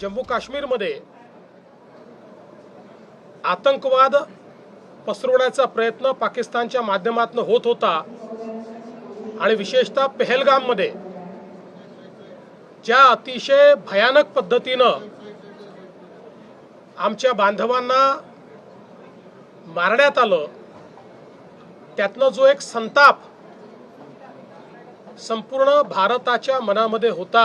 जम्मू काश्मीरमध्ये आतंकवाद पसरवण्याचा प्रयत्न पाकिस्तानच्या माध्यमातून होत होता. आणि विशेषतः पेहलगाममध्ये ज्या अतिशय भयानक पद्धतीनं आमच्या बांधवांना मारण्यात आलं त्यातनं जो एक संताप संपूर्ण भारताच्या मनामध्ये होता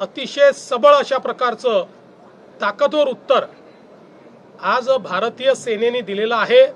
अतिशय सबळ अशा प्रकारचं ताकदवर उत्तर आज भारतीय सेनेने दिलेलं आहे.